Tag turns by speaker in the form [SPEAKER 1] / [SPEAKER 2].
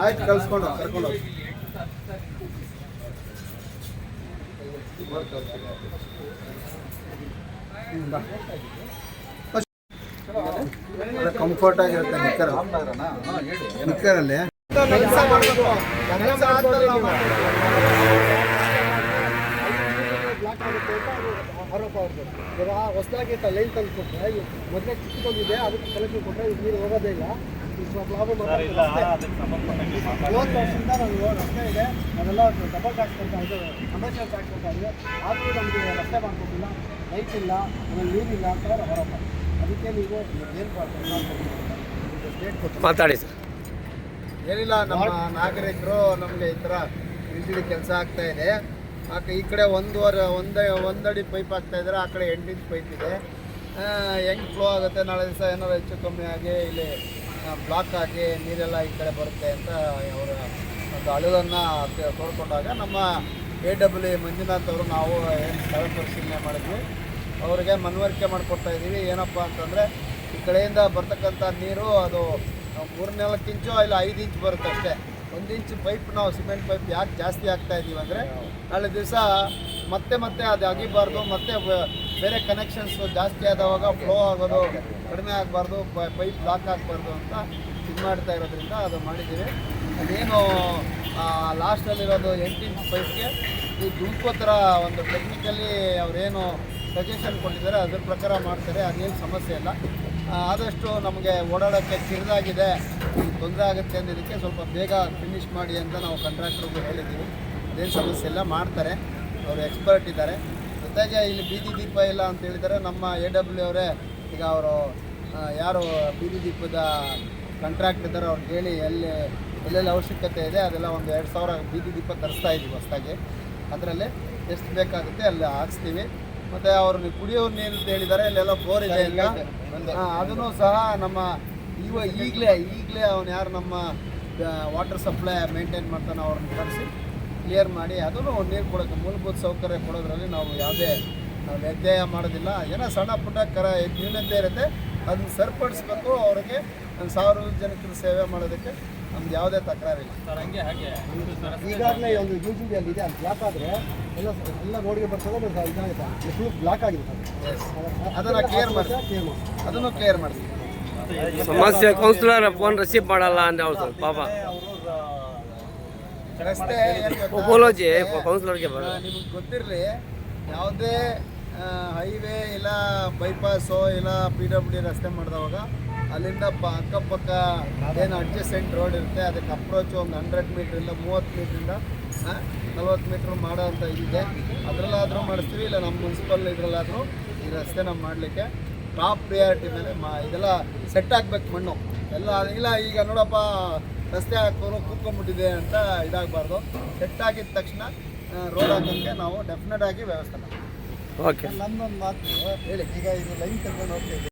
[SPEAKER 1] ಆಯ್ತು ಕಳ್ಸ್ಕೊಂಡು ಕರ್ಕೊಂಡು ಕಂಫರ್ಟ್ ಆಗಿರುತ್ತೆ ನಿಕ್ಕರ್ ನಿಕ್ಕರಲ್ಲಿ
[SPEAKER 2] ಆರೋಪ ಅವ್ರದ್ದು ಇವಾಗ ಹೊಸದಾಗಿ ಲೈನ್ ತಂದು ಕೊಟ್ಟರೆ ಮೊದಲೇ ಚಿಕ್ಕದೊಂದಿದೆ ಅದಕ್ಕೆ ಕಲೆಕ್ಷನ್ ಕೊಟ್ಟರೆ ಇದು ನೀರು ಹೋಗೋದೇ ಇಲ್ಲ ಲಾಭ ಮೂವತ್ತು ವರ್ಷದಿಂದ ನಾವು ರಸ್ತೆ ಇದೆ ಅದೆಲ್ಲ ಡಬಲ್ ಟ್ಯಾಕ್ಸ್ ಕೊಡ್ತಾ ಇದು ಕಮರ್ಷಿಯಲ್ ಟ್ಯಾಕ್ಸ್ ಕೊಡ್ತಾ ಇದೆ ಆದರೂ ನಮಗೆ ರಸ್ತೆ ಮಾಡ್ಕೊಟ್ಟಿಲ್ಲ ಲೈಟ್ ಇಲ್ಲ ಆಮೇಲೆ ನೀರಿಲ್ಲ ಅಂತ ಆರೋಪ ಅದಕ್ಕೆ ನೀವು ಏನು ಕೊಟ್ಟು
[SPEAKER 3] ಮಾತಾಡಿ ಸರ್.
[SPEAKER 1] ಏನಿಲ್ಲ, ನಮ್ಮ ನಾಗರಿಕರು ನಮಗೆ ಈ ಥರ ಬಿಜೆಡಿ ಕೆಲಸ ಆಗ್ತಾ ಇದೆ. ಆಕ ಈ ಕಡೆ ಒಂದೂವರೆ, ಒಂದೇ, ಒಂದಡಿ ಪೈಪ್ ಹಾಕ್ತಾ ಇದ್ದಾರೆ ಆ ಕಡೆ ಎಂಟು ಇಂಚ್ ಪೈಪ್ ಇದೆ. ಹೆಂಗೆ ಫ್ಲೋ ಆಗುತ್ತೆ? ನಾಳೆ ದಿವಸ ಏನಾದ್ರು ಹೆಚ್ಚು ಕಮ್ಮಿ ಆಗಿ ಇಲ್ಲಿ ಬ್ಲಾಕ್ ಆಗಿ ನೀರೆಲ್ಲ ಈ ಕಡೆ ಬರುತ್ತೆ ಅಂತ ಅವರ ಒಂದು ಅಳುವನ್ನು ತೋಡ್ಕೊಂಡಾಗ ನಮ್ಮ ಎ ಡಬ್ಲ್ಯೂ ಮಂಜುನಾಥ್ ಅವರು ನಾವು ಏನು ಸ್ಥಳ ಪರಿಶೀಲನೆ ಮಾಡಿದ್ವಿ. ಅವರಿಗೆ ಮನವರಿಕೆ ಮಾಡಿಕೊಡ್ತಾ ಇದ್ದೀವಿ. ಏನಪ್ಪ ಅಂತಂದರೆ, ಈ ಕಡೆಯಿಂದ ಬರ್ತಕ್ಕಂಥ ನೀರು ಅದು ಮೂರು ನಾಲ್ಕು ಇಂಚು ಇಲ್ಲ ಐದು ಇಂಚ್ ಬರುತ್ತೆ ಅಷ್ಟೇ ಒಂದು ಇಂಚ್ ಪೈಪ್ ನಾವು ಸಿಮೆಂಟ್ ಪೈಪ್ ಯಾಕೆ ಜಾಸ್ತಿ ಆಗ್ತಾ ಇದ್ದೀವಿ ಅಂದರೆ, ನಾಳೆ ದಿವಸ ಮತ್ತೆ ಮತ್ತೆ ಅದು ಅಗಿಬಾರ್ದು, ಮತ್ತೆ ಬೇರೆ ಕನೆಕ್ಷನ್ಸ್ ಜಾಸ್ತಿ ಆದವಾಗ ಫ್ಲೋ ಆಗೋದು, ಕಡಿಮೆ ಆಗಬಾರ್ದು ಪೈಪ್ ಬ್ಲಾಕ್ ಆಗಬಾರ್ದು ಅಂತ ಇದು ಮಾಡ್ತಾ ಇರೋದ್ರಿಂದ ಅದು ಮಾಡಿದ್ದೀವಿ. ಅದೇನು ಲಾಸ್ಟಲ್ಲಿರೋದು ಎಂಟು ಇಂಚ್ ಪೈಪ್ಗೆ ಈ ದುಂಕೋ ಥರ ಒಂದು ಟೆಕ್ನಿಕಲಿ ಅವರೇನು ಸಜೆಷನ್ ಕೊಟ್ಟಿದ್ದಾರೆ, ಅದ್ರ ಪ್ರಕಾರ ಮಾಡ್ತಾರೆ, ಅದೇನು ಸಮಸ್ಯೆ ಇಲ್ಲ. ಆದಷ್ಟು ನಮಗೆ ಓಡಾಡೋಕ್ಕೆ ಕಿರಿದಾಗಿದೆ. ತೊಂದರೆ ಆಗುತ್ತೆ ಅಂದಿದ್ದಕ್ಕೆ ಸ್ವಲ್ಪ ಬೇಗ ಫಿನಿಶ್ ಮಾಡಿ ಅಂತ ನಾವು ಕಾಂಟ್ರಾಕ್ಟ್ರಿಗೆ ಹೇಳಿದ್ದೀವಿ. ಅದೇನು ಸಮಸ್ಯೆ ಎಲ್ಲ ಮಾಡ್ತಾರೆ. ಅವರು ಎಕ್ಸ್ಪರ್ಟ್ ಇದ್ದಾರೆ. ಜೊತೆಗೆ ಇಲ್ಲಿ ಬೀದಿ ದೀಪ ಇಲ್ಲ ಅಂತ ಹೇಳಿದರೆ ನಮ್ಮ ಎ ಡಬ್ಲ್ಯೂ ಅವರೇ ಈಗ ಅವರು ಯಾರು ಬೀದಿ ದೀಪದ ಕಾಂಟ್ರಾಕ್ಟ್ ಇದ್ದಾರೆ ಅವ್ರಿಗೆ ಹೇಳಿ ಎಲ್ಲಿ, ಎಲ್ಲೆಲ್ಲಿ ಅವಶ್ಯಕತೆ ಇದೆ ಅದೆಲ್ಲ ಒಂದು ಎರಡು ಸಾವಿರ ಬೀದಿ ದೀಪ ತರಿಸ್ತಾ ಇದ್ದೀವಿ ಹೊಸದಾಗಿ. ಅದರಲ್ಲಿ ಎಷ್ಟು ಬೇಕಾಗುತ್ತೆ ಅಲ್ಲಿ ಹಾಕ್ಸ್ತೀವಿ. ಮತ್ತು ಅವರು ಕುಡಿಯೋ ನೀರು ಅಂತ ಹೇಳಿದ್ದಾರೆ ಅಲ್ಲೆಲ್ಲ ಬೋರ್ ಇದೆ ಇಲ್ಲ ಅದನ್ನು ಸಹ ನಮ್ಮ ಇವ ಈಗಲೇ ಈಗಲೇ ಅವನು ಯಾರು ನಮ್ಮ ವಾಟರ್ ಸಪ್ಲೈ ಮೇಂಟೈನ್ ಮಾಡ್ತಾನೆ ಅವ್ರನ್ನ ಕರೆಸಿ ಕ್ಲಿಯರ್ ಮಾಡಿ ಅದನ್ನು ನೀರು ಕೊಡೋಕ್ಕೆ ಮೂಲಭೂತ ಸೌಕರ್ಯ ಕೊಡೋದ್ರಲ್ಲಿ ನಾವು ಯಾವುದೇ ನಾವು ವ್ಯತ್ಯಯ ಮಾಡೋದಿಲ್ಲ. ಏನೋ ಸಣ್ಣ ಪುಟ್ಟ ಕರ ನ್ಯೂನತೆ ಇರುತ್ತೆ ಅದನ್ನು ಸರಿಪಡಿಸ್ಬೇಕು ಅವ್ರಿಗೆ. ಜನಕ್ಕೆ ಸೇವೆ ಮಾಡೋದಕ್ಕೆ ನಮ್ದು ಯಾವುದೇ ತಕರಾರಿಲ್ಲ.
[SPEAKER 2] ಈಗಾಗಲೇ ಒಂದು ಯು ಜಿ ಅಲ್ಲಿ ಇದೆ ಅದು ಬ್ಲಾಕ್ ಆದರೆ ಎಲ್ಲ ಎಲ್ಲ ರೋಡ್ಗೆ ಬರ್ತದೆ ಬಟ್ ಇದಾಗುತ್ತೆ ಫುಲ್ ಬ್ಲಾಕ್ ಆಗಿದೆ
[SPEAKER 1] ಅದನ್ನು ಕ್ಲಿಯರ್ ಮಾಡಿ.
[SPEAKER 2] ಕ್ಲಿಯರ್ ಮಾಡಿ
[SPEAKER 1] ಅದನ್ನು ಕ್ಲಿಯರ್ ಮಾಡ್ತೀವಿ
[SPEAKER 3] ಸಮಸ್ಯೆ ಕೌನ್ಸಿಲರ್ ಫೋನ್ ರಿಸೀವ್ ಮಾಡಲ್ಲ ಅಂದ್ರೆ ಅವ್ರು ಸ್ವಲ್ಪ ಪಾಪ.
[SPEAKER 1] ರಸ್ತೆ
[SPEAKER 3] ಕೌನ್ಸಿಲರ್ಗೆ
[SPEAKER 1] ನಿಮಗೆ ಗೊತ್ತಿರಲಿ ಯಾವುದೇ ಹೈವೇ ಇಲ್ಲ, ಬೈಪಾಸು ಇಲ್ಲ ಪಿ ಡಬ್ಲ್ಯೂ ಡಿ ರಸ್ತೆ ಮಾಡಿದವಾಗ ಅಲ್ಲಿಂದ ಪ, ಅಕ್ಕಪಕ್ಕ ಏನು ಅಡ್ಜಸ್ಟೆಂಟ್ ರೋಡ್ ಇರುತ್ತೆ, ಅದಕ್ಕೆ ಅಪ್ರೋಚ್ ಒಂದು ಹಂಡ್ರೆಡ್ ಮೀಟ್ರಿಂದ ಮೂವತ್ತು ಮೀಟ್ರಿಂದ ನಲ್ವತ್ತು ಮೀಟ್ರ್ ಮಾಡೋ ಅಂತ ಇದೆ ಅದರಲ್ಲಾದರೂ ಮಾಡಿಸ್ತೀವಿ, ಇಲ್ಲ ನಮ್ಮ ಮುನ್ಸಿಪಲ್ ಇದರಲ್ಲಾದರೂ ಈ ರಸ್ತೆನ ಮಾಡಲಿಕ್ಕೆ. ಟಾಪ್ ಪ್ರಿಯಾರಿಟಿ ಮೇಲೆ ಮಾ, ಇದೆಲ್ಲ ಸೆಟ್ ಆಗ್ಬೇಕು ಮಣ್ಣು. ಎಲ್ಲ, ಇಲ್ಲ, ಈಗ ನೋಡಪ್ಪ, ರಸ್ತೆ ಹಾಕೋರು ಕೂತ್ಕೊಂಡ್ಬಿಟ್ಟಿದೆ ಅಂತ ಇದಾಗಬಾರ್ದು. ಸೆಟ್ ಆಗಿದ ತಕ್ಷಣ ರೋಡ್ ಹಾಕೋಕ್ಕೆ ನಾವು ಡೆಫಿನೆಟ್ ಆಗಿ ವ್ಯವಸ್ಥೆ ಮಾಡ್ತೀವಿ.
[SPEAKER 3] ಓಕೆ.
[SPEAKER 2] ನನ್ನೊಂದು ಮಾತು ಹೇಳಿ ಈಗ ಇದು ಲೈನ್ ತಗೊಂಡು ಹೋಗ್ತಾ